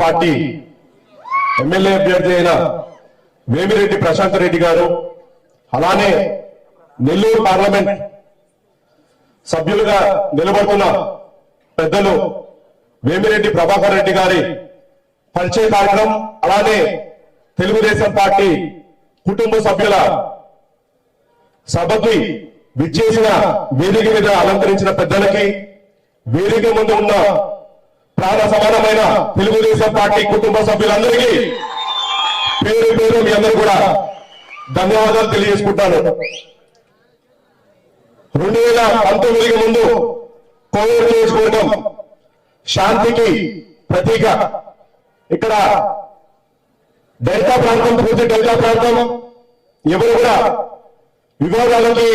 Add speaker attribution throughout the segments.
Speaker 1: Party MLA అభ్యర్థి అయిన వేమిరెడ్డి ప్రశాంత్ రెడ్డి గారు అలానే నెల్లూరు పార్లమెంట్ సభ్యులుగా నిలబడుతున్న పెద్దలు వేమిరెడ్డి ప్రభాకర్ రెడ్డి గారి పరిచయ కార్యక్రమం అలానే తెలుగుదేశం పార్టీ కుటుంబ సభ్యుల సభకి విచ్చేసిన వేదిక మీద అలంకరించిన పెద్దలకి వేదిక ముందు ఉన్న ప్రాణ సమానమైన తెలుగుదేశం పార్టీ కుటుంబ సభ్యులందరికీ పేరు పేరు మీ అందరూ కూడా ధన్యవాదాలు తెలియజేసుకుంటాను. రెండు వేల పంతొమ్మిదికి ముందు కోవిడ్ నియోజకవర్గం శాంతికి ప్రతీక. ఇక్కడ డెల్టా ప్రాంతం పూర్తి డెల్టా ప్రాంతం. ఎవరు కూడా వివాదాలకి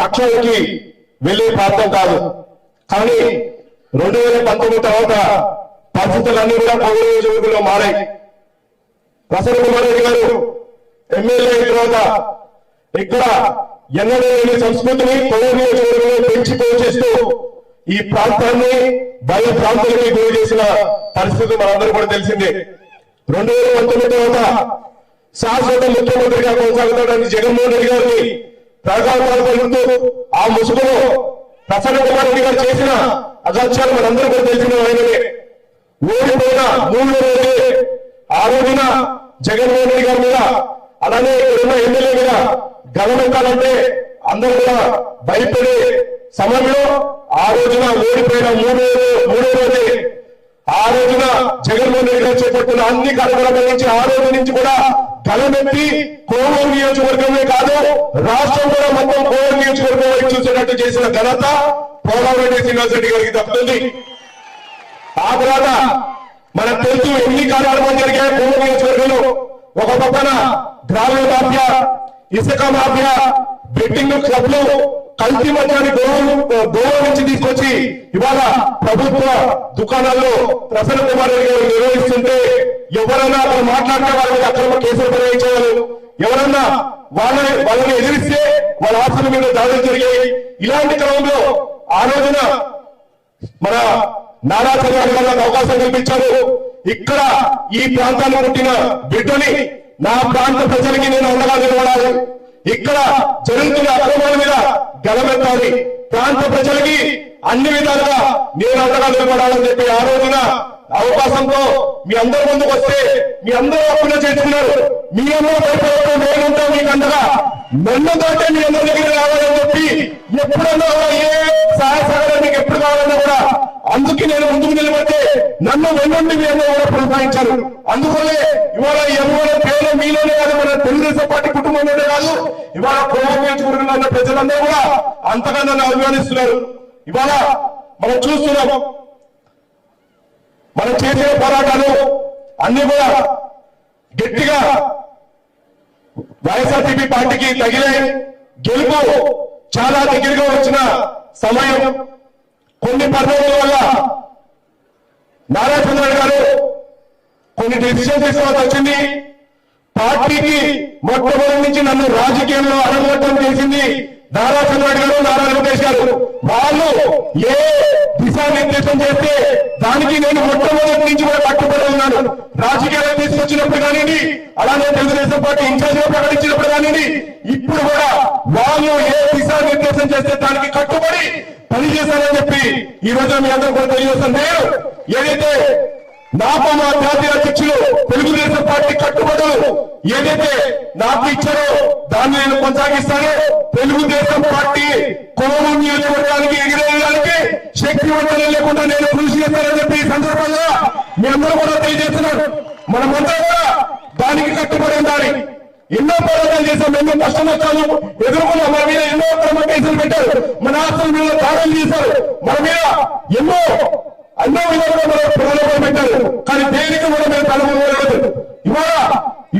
Speaker 1: కక్షలకి వెళ్ళే ప్రాంతం కాదు. కానీ రెండు వేల పంతొమ్మిది తర్వాత పరిస్థితులన్నీ కూడా పౌర నియోజకవర్గంలో మారాయి. ప్రసన్న కుమార్ రెడ్డి గారు ఎమ్మెల్యే అయిన తర్వాత ఇక్కడ ఎన్నడూ లేని సంస్కృతిని పౌర నియోజకవర్గంలో పెంచి పోషిస్తూ ఈ ప్రాంతాన్ని భయ ప్రాంతాలకి గురి చేసిన పరిస్థితి మనందరూ కూడా తెలిసిందే. రెండు వేల పంతొమ్మిది తర్వాత శాశ్వత ముఖ్యమంత్రిగా కొనసాగుతాడని జగన్మోహన్ రెడ్డి గారిని ప్రజాపాలు ఆ ముసుగులో ప్రసన్న కుమార్ రెడ్డి గారు చేసిన అగత్యాలు మనందరూ కూడా తెలిసిన ఆయననే. ఓడిపోయిన మూడు రోజులే. ఆ రోజున జగన్మోహన్ రెడ్డి గారి మీద అలానే ఇక్కడున్న ఎమ్మెల్యే మీద గమనించాలంటే అందరూ కూడా భయపడే సమయంలో ఆ రోజున ఓడిపోయిన మూడో మూడో రోజే. ఆ రోజున జగన్మోహన్ రెడ్డి గారు చేపట్టిన అన్ని కార్యక్రమాల నుంచి ఆ రోజు నుంచి కూడా గలమెత్తి కోవూరు నియోజకవర్గమే కాదు రాష్ట్రం కూడా మొత్తం కోవూరు నియోజకవర్గం వైపు చూసేటట్టు చేసిన ఘనత పోలారెడ్డి శ్రీనివాస్ రెడ్డి గారికి తప్పుతుంది. ఆ తర్వాత మనకు తెలుసు ఎన్ని కార్యక్రమాలు జరిగాయి పూర్వ నియోజకవర్గంలో. ఒక పక్కన ద్రావిడ మాఫియా ఇసుక మాఫియా బెట్టింగ్ క్లబ్లు కల్తీ మద్యాన్ని గోవా గోవా నుంచి తీసుకొచ్చి ఇవాళ ప్రభుత్వ దుకాణాల్లో ప్రసన్న కుమార్ రెడ్డి గారు నిర్వహిస్తుంటే ఎవరన్నా అక్కడ మాట్లాడితే వాళ్ళ మీద అక్రమ కేసులు బనాయించేవారు ఎవరన్నా వాళ్ళని వాళ్ళని ఎదిరిస్తే వాళ్ళ ఆస్తుల మీద దాడులు జరిగాయి. ఇలాంటి క్రమంలో ఆ రోజున మన నారా చంద్రబాబు గారు అవకాశం కల్పించారు. ఇక్కడ ఈ ప్రాంతాన్ని పుట్టిన బిడ్డని నా ప్రాంత ప్రజలకి నేను అండగా నిలబడాలి. ఇక్కడ జరుగుతున్న అక్రమాల మీద గలమెత్తాలి ప్రాంత ప్రజలకి అన్ని విధాలుగా నేను అండగా నిలబడాలని చెప్పి ఆ రోజున అవకాశంతో మీ అందరి ముందుకు వస్తే మీ అందరూ అప్పులు చేస్తున్నారు. మీ అందరూ భయపడతో నేనుంటా మీకు అండగా నన్నుతోటే మీ అందరి దగ్గర రావాలని చెప్పి ఎప్పుడన్నా ఏ సహాయ సహకారం మీకు ఎప్పుడు కావాలన్నా కూడా అందుకే నేను ముందుకు నిలబడితే నన్ను వెన్నుండి మీ అందరూ కూడా ప్రోత్సహించారు. అందువల్లే ఇవాళ ఎవరు కేవలం మీలోనే కాదు మన తెలుగుదేశం పార్టీ కుటుంబంలోనే కాదు ఇవాళ కోపం ఉన్న ప్రజలందరూ కూడా అంతగా నన్ను అభిమానిస్తున్నారు. ఇవాళ మనం చూస్తున్నాం మనం చేసే పోరాటాలు అన్ని కూడా గట్టిగా వైఎస్ఆర్సీపీ పార్టీకి తగిలే గెలుపు చాలా దగ్గరగా వచ్చిన సమయం కొన్ని పరిణామాల వల్ల నారా చంద్రబాబు గారు కొన్ని డెసిషన్ తీసుకోవాల్సి వచ్చింది. పార్టీకి మొట్టమొదటి నుంచి నన్ను రాజకీయంలో అరంగట్టం చేసింది. నారా చంద్రబాబు గారు నారా లోకేష్ గారు వాళ్ళు ఏ దిశానిర్దేశం చేస్తే దానికి నేను మొట్టమొదటి నుంచి కూడా కట్టుబడి ఉన్నాను. రాజకీయాలు తీసుకొచ్చినప్పుడు కానివ్వండి అలానే తెలుగుదేశం పార్టీ ఇన్ఛార్జ్గా ప్రకటించినప్పుడు కానివ్వండి ఇప్పుడు కూడా వాళ్ళు ఏ దిశానిర్దేశం చేస్తే దానికి కట్టుబడి పనిచేశారని చెప్పి ఈ రోజు మీ అందరూ కూడా తెలియజేస్తాను నేను ఏదైతే నాకు మా జాతీయ అధ్యక్షులు తెలుగుదేశం పార్టీ కట్టుబడులు ఏదైతే నాకు ఇచ్చారో దాన్ని నేను కొనసాగిస్తాను. తెలుగుదేశం పార్టీ కోము నియోజకవర్గానికి ఎగిరేయడానికి శక్తి వంటలు లేకుండా నేను కృషి చేస్తానని చెప్పి ఈ సందర్భంగా మీ అందరూ కూడా తెలియజేస్తున్నారు. మనమంతా కూడా దానికి కట్టుబడి ఉండాలి. ఎన్నో పోరాటాలు చేశాం. ఎన్నో కష్ట నష్టాలు ఎదుర్కొన్నాం. మన మీద ఎన్నో క్రమ కేసులు పెట్టారు. మన ఆస్తుల మీద దాడులు చేశారు. మన మీద ఎన్నో అన్నో విధాలుగా మనం ప్రజలు పెట్టారు. కానీ దేనికి కూడా మేము కనుగొనలేదు ఇవాళ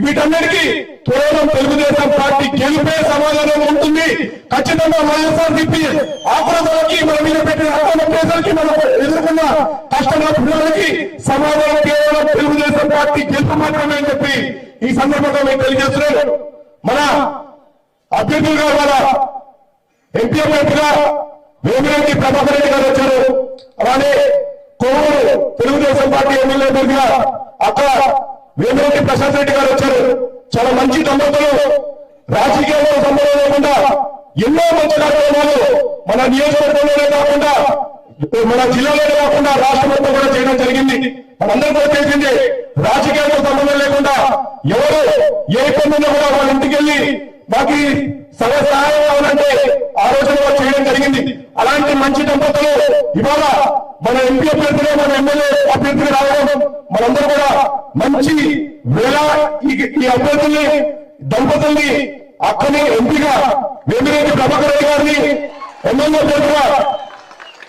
Speaker 1: వీటన్నిటికీ కేవలం తెలుగుదేశం పార్టీ గెలిపే సమాధానం ఉంటుంది. ఖచ్చితంగా వైఎస్ఆర్ సిపి ఆక్రమణకి మన మీద పెట్టిన అక్రమ కేసులకి మనం ఎదుర్కొన్న కష్ట సమాధానం కేవలం తెలుగుదేశం పార్టీ గెలుపు మాత్రమే అని చెప్పి ఈ సందర్భంగా మేము తెలియజేస్తున్నాం. మన అభ్యర్థులుగా వాళ్ళ ఎంపీ అభ్యర్థిగా వేమిరెడ్డి ప్రభాకర్ రెడ్డి గారు వచ్చారు. అలానే కోవూరు తెలుగుదేశం పార్టీ ఎమ్మెల్యే అభ్యర్థిగా అక్కడ వేమిరెడ్డి ప్రశాంత్ రెడ్డి గారు వచ్చారు. చాలా మంచి దంపతులు రాజకీయాల్లో సంబంధం లేకుండా ఎన్నో మంచి కార్యక్రమాలు మన నియోజకవర్గంలోనే కాకుండా మన జిల్లాలోనే కాకుండా రాష్ట్ర మొత్తం కూడా చేయడం జరిగింది. మనందరం కూడా తెలిసింది రాజకీయాలతో సంబంధం లేకుండా ఎవరు ఏ పని కూడా వాళ్ళ ఇంటికి వెళ్ళి మాకు ఈ సగ సహాయం ఆ రోజున చేయడం జరిగింది. అలాంటి మంచి దంపతులు ఇవాళ మన ఎంపీ అభ్యర్థులు మన ఎమ్మెల్యే అభ్యర్థులు రావడం మనందరూ కూడా మంచి వేళ ఈ- అభ్యర్థుల్ని దంపతుల్ని అక్కని ఎంపీగా వేమిరెడ్డి ప్రభాకర్ రెడ్డి గారిని ఎమ్మెల్యే అభ్యర్థిగా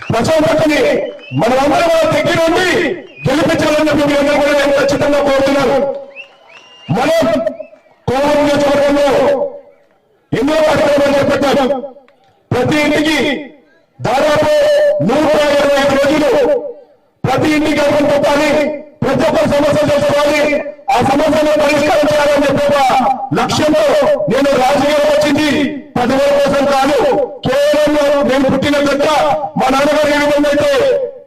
Speaker 1: ప్రశాంతని మనమందరం కూడా దగ్గర ఉండి గెలిపించాలని చెప్పి మీ అందరూ కూడా నేను ఖచ్చితంగా కోరుతున్నాను. మనం కోవూరు నియోజకవర్గంలో ఎన్నో కార్యక్రమాలు చేపట్టాం ప్రతి ఇంటికి దాదాపు నూట ఇరవై ఐదు రోజులు ప్రతి ఇంటికి అర్థం పెట్టాలి. ప్రతి ఒక్కరు సమస్యలు చేసుకోవాలి ఆ సమస్యను పరిష్కారం చేయాలని చెప్పి ఒక నేను రాజకీయాలకు వచ్చింది. పదవుల కోసం కాదు కేవలం నేను పుట్టిన గట్ట మా నాన్నగారు ఏ విధంగా అయితే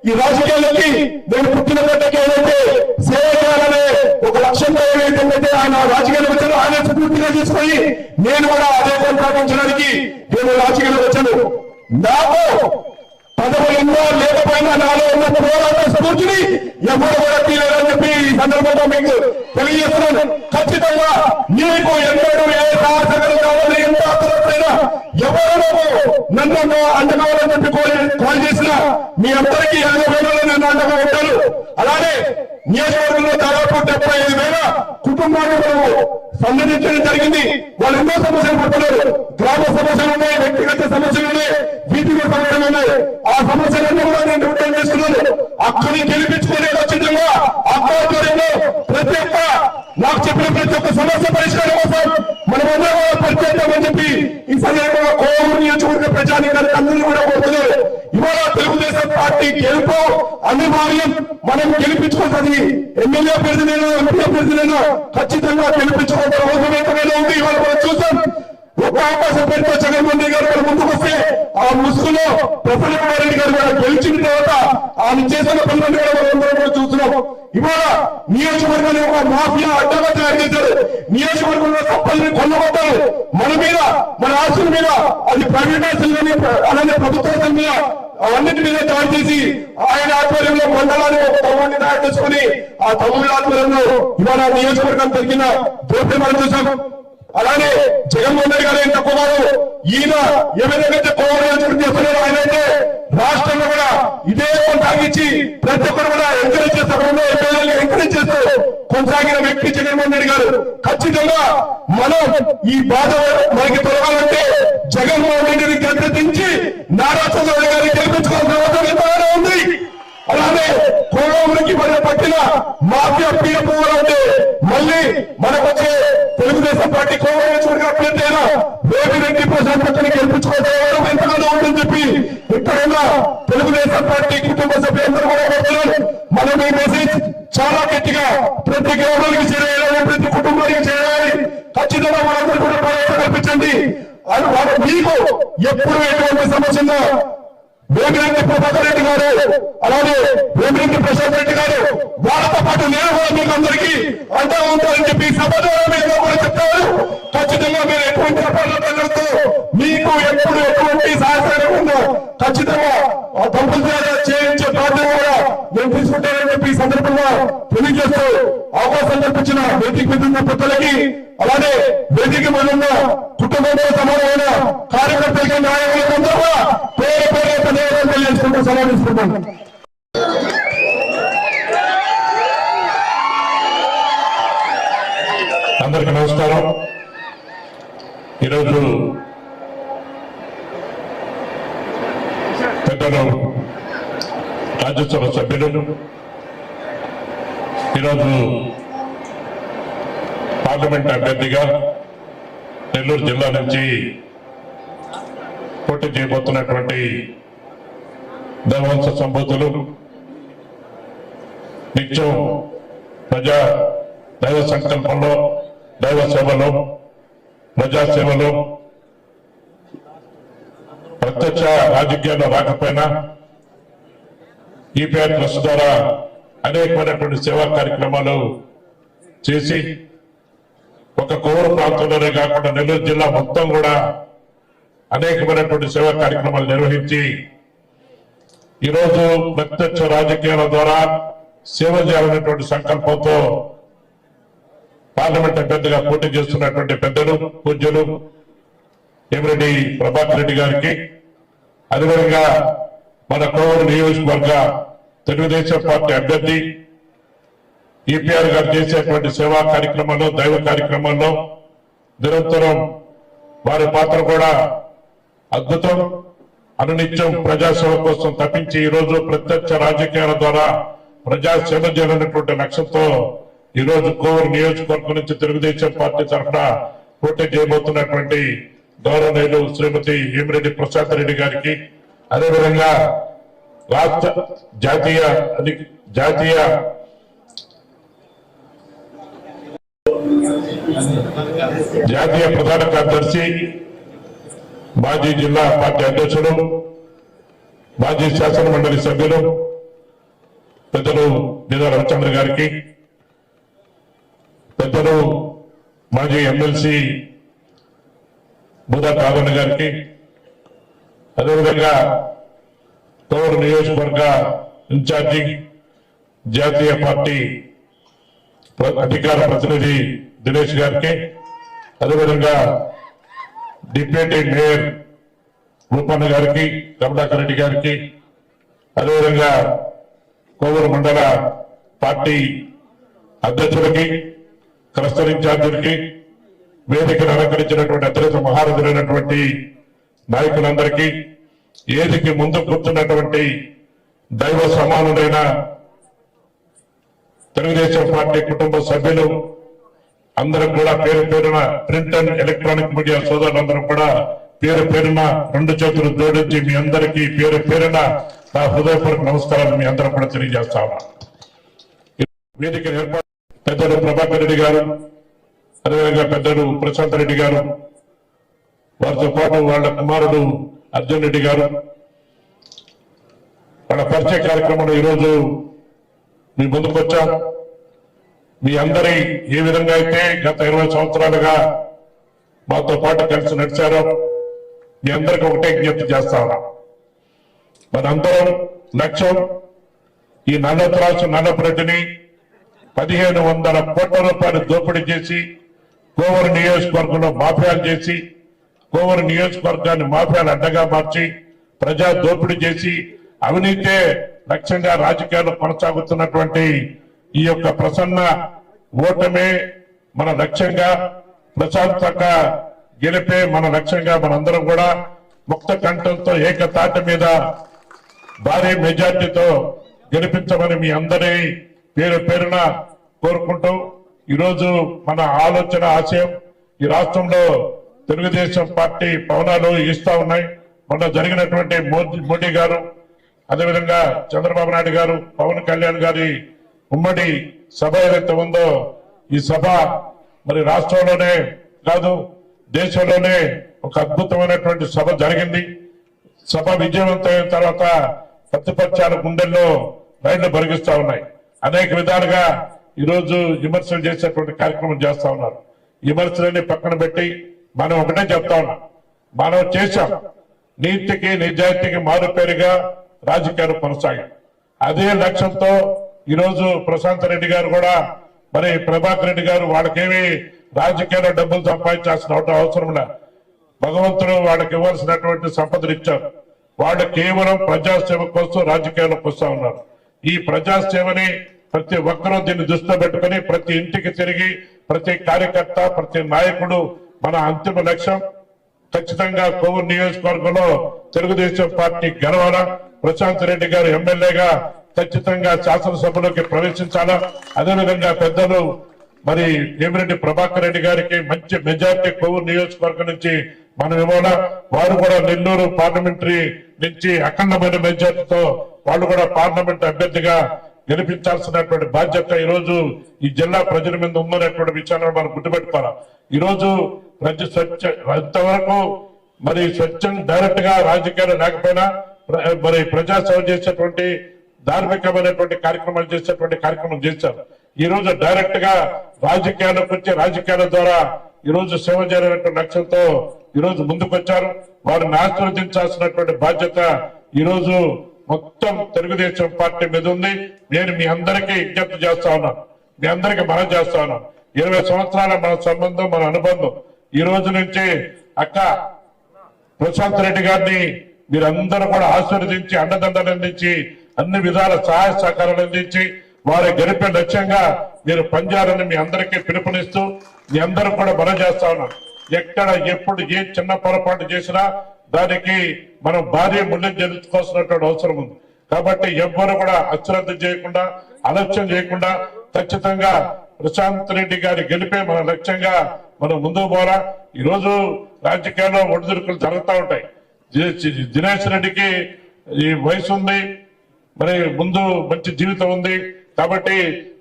Speaker 1: ఈ రాజకీయాలకి నేను పుట్టిన గట్టకి ఏదైతే నా ఆయన రాజకీయాలకు వచ్చారో ఆయన స్ఫూర్తిగా తీసుకొని నేను కూడా అదే కొనసాగించడానికి నేను రాజకీయాలకు వచ్చాను నాకు పదవులు ఎన్నో లేకపోయినా నాలో ఉన్న పోరాట స్ఫూర్తిని ఎవరు కూడా తీయలేదని చెప్పి ఈ సందర్భంగా మీకు తెలియజేస్తున్నాను. ఖచ్చితంగా మీకు ఎన్నడూ ఏ సహసగలు కావాలి ఎంత అర్థమైనా ఎవరు నన్ను అండగాలని చెప్పి కాల్- కాల్ చేసిన మీ అందరికీ ఎన్నో వేలలో నన్ను అండగా ఉంటాను అలానే నియోజకవర్గంలో దాదాపు డెబ్బై ఐదు వేల కుటుంబాలు మనము సంబంధించడం జరిగింది. వాళ్ళు ఎన్నో సమస్యలు పడుతున్నారు. గ్రామ సమస్యలు ఉన్నాయి వ్యక్తిగత సమస్యలు ఉన్నాయి వీటికి సమస్యలు ఉన్నాయి. ఆ సమస్యలన్నీ కూడా నేను నిర్ణయం చేస్తున్నాను. అక్కడిని గెలిపించుకునే ఖచ్చితంగా అక్కాధ్వర్యంలో ప్రతి ఒక్క నాకు చెప్పిన ప్రతి ఒక్క సమస్య పరిష్కారం కోసం మనం కూడా పరిచేద్దామని చెప్పి ఈ సందర్భంగా కోవూరు నియోజకవర్గ ప్రజానికానికి అందరినీ కూడా కోరుతున్నారు ఇవాళ తెలుగుదేశం పార్టీ గెలుపు అనివార్యం మనం గెలిపించుకుంటుంది. ఎమ్మెల్యే అభ్యర్థులైనా ఎంపీ అభ్యర్థులైనా ఖచ్చితంగా గెలిపించుకోవాల్సిన అవసరం ఉంది? ఇవాళ మనం చూసాం ఒక అవకాశం పెడితే జగన్మోహన్ రెడ్డి గారు ముందుకు వస్తే ఆ ముసుగులో ప్రసన్న కుమార్ రెడ్డి గారు కూడా గెలిచిన తర్వాత ఆయన చేసిన పనులను కూడా మనం కూడా చూస్తున్నాం. ఇవాళ నియోజకవర్గాన్ని ఒక మాఫియా అడ్డగా తయారు చేశారు. నియోజకవర్గంలో సంపల్ని కొల్లగొట్టారు. మన మీద మన ఆస్తుల మీద అది ప్రైవేట్ ఆస్తులని అలానే ప్రభుత్వ మీద అవన్నిటి మీద దాడి చేసి ఆయన ఆధ్వర్యంలో మండలాన్ని ఒక తమ్ముడిని తయారు చేసుకుని ఆ తమ్ముడి ఆధ్వర్యంలో ఇవాళ నియోజకవర్గం జరిగిన దోపిడీ మనం చూసాం. అలానే జగన్మోహన్ రెడ్డి గారు ఏం తక్కువ ఈయన ఏ విధంగా అయితే కోవడం ఆయన అయితే రాష్ట్రంలో కూడా ఇదే కొనసాగించి ప్రతి ఒక్కరు కూడా ఎంకరేజ్ చేస్తారు ఎమ్మెల్యేలు ఎంకరేజ్ చేస్తూ కొనసాగిన వ్యక్తి జగన్మోహన్ రెడ్డి గారు. ఖచ్చితంగా మనం ఈ బాధ మనకి తొలగాలంటే జగన్మోహన్ రెడ్డిని గద్దెదించి నారా చంద్రబాబు గారిని గెలిపించుకోవాల్సిన అవసరం ఎంతగానో ఉంది. అలానే కోవూరికి మనం పట్టిన మాఫియా పీడ పోవాలంటే మళ్ళీ మనకొచ్చే తెలుగుదేశం పార్టీ కోవూరు అభ్యర్థి అయినా వేమిరెడ్డి ప్రసాద్ పక్కన గెలిపించుకోవడం ఎంతగానో ఉందని చెప్పి ఎక్కడైనా తెలుగుదేశం పార్టీ కుటుంబ సభ్యులందరూ కూడా కోరుతున్నారు మనం ఈ మెసేజ్ చాలా గట్టిగా ప్రతి గ్రామానికి చేయాలి ప్రతి కుటుంబానికి చేయాలి ఖచ్చితంగా మనందరూ కూడా భరోసా కల్పించండి అది వాళ్ళ మీకు ఎప్పుడు ఎటువంటి సమస్య ఉన్నా వేమిరెడ్డి ప్రభాకర్ రెడ్డి గారు అలాగే వేమిరెడ్డి ప్రసాద్ రెడ్డి గారు వాళ్ళతో పాటు నేను కూడా మీకు అందరికీ అంటా ఉంటారని చెప్పి ఈ సభ ద్వారా మీరు కూడా చెప్తారు ఖచ్చితంగా మీరు ఎటువంటి అపార్థతో మీకు ఎప్పుడు ఎటువంటి సహకారం ఉందో ఖచ్చితంగా ఆ ద్వారా చేయించే బాధ్యత కూడా నేను తీసుకుంటానని చెప్పి సందర్భంగా తెలియజేస్తూ అవకాశం కల్పించిన వేదిక మీద ఉన్న పెద్దలకి అలానే వేదిక మీద ఉన్న కుటుంబంతో సమానమైన కార్యకర్తలకి నాయకులకు అందరూ పేరు పేరు ధన్యవాదాలు తెలియజేసుకుంటూ సమావేశిస్తున్నాను
Speaker 2: అందరికీ నమస్కారం. ఈరోజు పెద్దలు రాజ్యసభ సభ్యులు ఈరోజు పార్లమెంట్ అభ్యర్థిగా నెల్లూరు జిల్లా నుంచి పోటీ చేయబోతున్నటువంటి దేవంశ సంబోధులు నిత్యం ప్రజా దైవ సంకల్పంలో దైవ సేవలో ప్రజా సేవలు ప్రత్యక్ష రాజకీయాల్లో రాకపోయినా ఈపీఆర్ ట్రస్ట్ ద్వారా అనేకమైనటువంటి సేవా కార్యక్రమాలు చేసి ఒక కోరు ప్రాంతంలోనే కాకుండా నెల్లూరు జిల్లా మొత్తం కూడా అనేకమైనటువంటి సేవా కార్యక్రమాలు నిర్వహించి ఈరోజు ప్రత్యక్ష రాజకీయాల ద్వారా సేవ చేయాలనేటువంటి సంకల్పంతో పార్లమెంట్ అభ్యర్థిగా పోటీ చేస్తున్నటువంటి పెద్దలు పూజ్యులు ఏమిరెడ్డి ప్రభాకర్ రెడ్డి గారికి. అదేవిధంగా మన కోవూరు నియోజకవర్గ తెలుగుదేశం పార్టీ అభ్యర్థి ఈపీఆర్ గారు చేసేటువంటి సేవా కార్యక్రమాల్లో దైవ కార్యక్రమాల్లో నిరంతరం వారి పాత్ర కూడా అద్భుతం. అనునిత్యం ప్రజాసేవ కోసం తప్పించి ఈ ప్రత్యక్ష రాజకీయాల ద్వారా ప్రజాసేవ చేయాలనేటువంటి లక్ష్యంతో ఈ రోజు కోవూరు నియోజకవర్గం నుంచి తెలుగుదేశం పార్టీ తరఫున పోటీ చేయబోతున్నటువంటి గౌరవనీయులు శ్రీమతి హేమిరెడ్డి ప్రసాద్ రెడ్డి గారికి అదేవిధంగా రాష్ట్ర జాతీయ జాతీయ జాతీయ ప్రధాన కార్యదర్శి మాజీ జిల్లా పార్టీ అధ్యక్షుడు మాజీ శాసన మండలి సభ్యులు పెద్దలు నిదా రవిచంద్ర గారికి పెద్దలు మాజీ ఎమ్మెల్సీ బుధా కావన్న గారికి అదేవిధంగా తోరు నియోజకవర్గ ఇన్ఛార్జి జాతీయ పార్టీ అధికార ప్రతినిధి దినేష్ గారికి అదేవిధంగా డిప్యూటీ మేయర్ రూపన్న గారికి కమలాకర్ రెడ్డి గారికి అదేవిధంగా కోవూరు మండల పార్టీ అధ్యక్షుడికి క్లస్టర్ ఇన్ఛార్జీలకి వేదికను అలంకరించినటువంటి అత్యంత మహారథులైనటువంటి నాయకులందరికీ ఏదికి ముందు కూర్చున్నటువంటి దైవ సమానుడైన తెలుగుదేశం పార్టీ కుటుంబ సభ్యులు అందరూ కూడా పేరు పేరున ప్రింట్ అండ్ ఎలక్ట్రానిక్ మీడియా సోదరులందరూ కూడా పేరు పేరున రెండు చేతులు జోడించి మీ అందరికీ పేరు పేరున నా హృదయపూర్వక నమస్కారాలు మీ అందరూ కూడా తెలియజేస్తా ఉన్నా. వేదిక ఏర్పాటు పెద్దలు ప్రభాకర్ రెడ్డి గారు అదేవిధంగా పెద్దలు ప్రశాంత్ రెడ్డి గారు వారితో పాటు వాళ్ళ కుమారుడు అర్జున్ రెడ్డి గారు. వాళ్ళ పరిచయ కార్యక్రమంలో ఈరోజు మీ ముందుకు వచ్చాం మీ అందరి ఏ విధంగా అయితే గత ఇరవై సంవత్సరాలుగా మాతో పాటు కలిసి నడిచారో మీ అందరికి ఒకటే విజ్ఞప్తి చేస్తా ఉన్నా. మనందరం లక్ష్యం ఈ నల్లత్రాసు నల్లపురెడ్డిని పదిహేను వందల కోట్ల రూపాయలు దోపిడీ చేసి కోవూరు నియోజకవర్గంలో మాఫియాలు చేసి కోవూరు నియోజకవర్గాన్ని మాఫియాలు అడ్డగా మార్చి ప్రజా దోపిడీ చేసి అవినీతే లక్ష్యంగా రాజకీయాలు కొనసాగుతున్నటువంటి ఈ యొక్క ప్రసన్న ఓటమే మన లక్ష్యంగా ప్రశాంతంగా గెలిపే మన లక్ష్యంగా మనందరం కూడా ముక్త కంఠంతో ఏకతాట మీద భారీ మెజార్టీతో గెలిపించమని మీ అందరి పేరు పేరున కోరుకుంటూ ఈరోజు మన ఆలోచన ఆశయం ఈ రాష్ట్రంలో తెలుగుదేశం పార్టీ పవనాలు ఇస్తా ఉన్నాయి. మొన్న జరిగినటువంటి మోదీ మోడీ గారు అదేవిధంగా చంద్రబాబు నాయుడు గారు పవన్ కళ్యాణ్ గారి ఉమ్మడి సభ ఏదైతే ఉందో ఈ సభ మరి రాష్ట్రంలోనే కాదు దేశంలోనే ఒక అద్భుతమైనటువంటి సభ జరిగింది. సభ విజయవంతమైన తర్వాత ప్రతిపక్షాల గుండెల్లో రైళ్ళు బరిగిస్తా ఉన్నాయి. అనేక విధాలుగా ఈరోజు విమర్శలు చేసేటువంటి కార్యక్రమం చేస్తా ఉన్నారు. విమర్శలన్నీ పక్కన పెట్టి మనం ఒకటే చెప్తా ఉన్నాం. మనం చేశాం. నీతికి నిజాయితీకి మారుపేరుగా రాజకీయాలు కొనసాగాం అదే లక్ష్యంతో ఈరోజు ప్రశాంత్ రెడ్డి గారు కూడా మరి ప్రభాకర్ రెడ్డి గారు వాళ్ళకేమి రాజకీయాల్లో డబ్బులు సంపాదించాల్సిన అవసరం లేదు. భగవంతుడు వాళ్ళకి ఇవ్వాల్సినటువంటి సంపదలు ఇచ్చారు. వాళ్ళు కేవలం ప్రజాసేవ కోసం రాజకీయాలకు వస్తా ఉన్నారు. ఈ ప్రజాసేవని ప్రతి ఒక్కరూ దీన్ని దృష్టిలో పెట్టుకుని ప్రతి ఇంటికి తిరిగి ప్రతి కార్యకర్త ప్రతి నాయకుడు మన అంతిమ లక్ష్యం. ఖచ్చితంగా కోవూరు నియోజకవర్గంలో తెలుగుదేశం పార్టీ గెలవాలా? ప్రశాంత్ రెడ్డి గారు ఎమ్మెల్యేగా ఖచ్చితంగా శాసనసభలోకి ప్రవేశించాలా? అదేవిధంగా పెద్దలు మరి వేమిరెడ్డి ప్రభాకర్ రెడ్డి గారికి మంచి మెజార్టీ కొవ్వూరు నియోజకవర్గం నుంచి మనం ఇవ్వాలా వారు కూడా నెల్లూరు పార్లమెంటరీ నుంచి అఖండమైన మెజార్టీతో వాళ్ళు కూడా పార్లమెంట్ అభ్యర్థిగా గెలిపించాల్సినటువంటి బాధ్యత ఈ రోజు ఈ జిల్లా ప్రజల మీద ఉందనేటువంటి విషయాన్ని మనం గుర్తుపెట్టుకోవాలి. ఈ రోజు ప్రజ స్వచ్ఛ ఇంతవరకు మరి స్వచ్ఛం డైరెక్ట్గా రాజకీయాలు లేకపోయినా ప్ర- మరి ప్రజాసేవ చేసేటువంటి ధార్మికమైనటువంటి కార్యక్రమాలు చేసేటువంటి కార్యక్రమం చేశారు. ఈ రోజు డైరెక్ట్గా రాజకీయాలకు వచ్చి రాజకీయాల ద్వారా ఈ రోజు సేవ చేయాలనేటువంటి లక్ష్యంతో ఈ రోజు ముందుకొచ్చారు వారిని ఆశీర్వదించాల్సినటువంటి బాధ్యత ఈ రోజు మొత్తం తెలుగుదేశం పార్టీ మీద ఉంది. నేను మీ అందరికీ విజ్ఞప్తి చేస్తా ఉన్నాను మీ అందరికీ మనం చేస్తా ఉన్నాను ఇరవై సంవత్సరాల మన సంబంధం మన అనుబంధం. ఈ రోజు నుంచి అక్క ప్రశాంత్ రెడ్డి గారిని మీరందరూ కూడా ఆశీర్వదించి అండదండలు అందించి అన్ని విధాల సహాయ సహకారాలు అందించి వారి గెలిపే లక్ష్యంగా మీరు పనిచేయాలని మీ అందరికీ పిలుపునిస్తూ మీ అందరూ కూడా మనం చేస్తా ఉన్నాను ఎక్కడ ఎప్పుడు ఏ చిన్న పొరపాటు చేసినా దానికి మనం భారీ మూల్యం చెల్లించుకోవాల్సినటువంటి అవసరం ఉంది. కాబట్టి ఎవ్వరు కూడా అశ్రద్ధ చేయకుండా అలక్ష్యం చేయకుండా ఖచ్చితంగా ప్రశాంత్ రెడ్డి గారి గెలిపే మన లక్ష్యంగా మనం ముందుకు పోరా. ఈ రోజు రాజకీయాల్లో ఒడిదుడుకులు జరుగుతూ ఉంటాయి. దినేష్ రెడ్డికి ఈ వయసు ఉంది మరి ముందు మంచి జీవితం ఉంది. కాబట్టి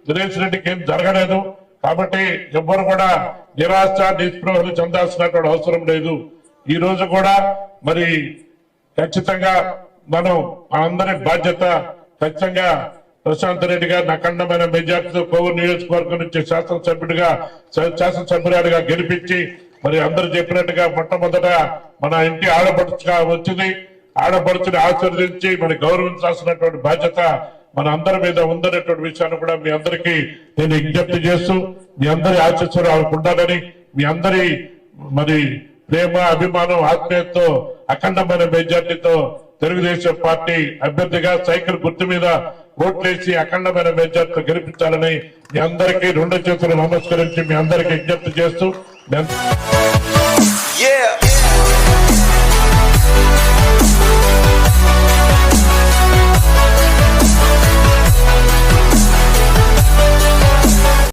Speaker 2: దినేష్ రెడ్డికి ఏం జరగలేదు. కాబట్టి ఎవ్వరు కూడా నిరాశ నిస్పృహలు చెందాల్సినటువంటి అవసరం లేదు. ఈ రోజు కూడా మరి ఖచ్చితంగా మనం అందరి బాధ్యత ఖచ్చితంగా ప్రశాంత్ రెడ్డి గారిని అఖండమైన మెజార్టీతో కోవూరు నియోజకవర్గం నుంచి శాసనసభ్యుడిగా శా- శాసనసభ్యురాలుగా గెలిపించి మరి అందరు చెప్పినట్టుగా మొట్టమొదట మన ఇంటి ఆడపడుచుగా వచ్చింది. ఆడపడుచుని ఆశీర్వదించి మరి గౌరవించాల్సినటువంటి బాధ్యత మన అందరి మీద ఉందనేటువంటి విషయాన్ని కూడా మీ అందరికీ నేను విజ్ఞప్తి చేస్తూ మీ అందరి ఆశీస్సులు ఉండాలని మీ అందరి మరి ప్రేమ అభిమానం ఆత్మీయతతో అఖండమైన మెజార్టీతో తెలుగుదేశం పార్టీ అభ్యర్థిగా సైకిల్ గుర్తు మీద ఓట్లేసి అఖండమైన మెజార్టీతో గెలిపించాలని మీ అందరికీ రెండు చేతులు నమస్కరించి మీ అందరికీ విజ్ఞప్తి చేస్తూ
Speaker 3: Yeah.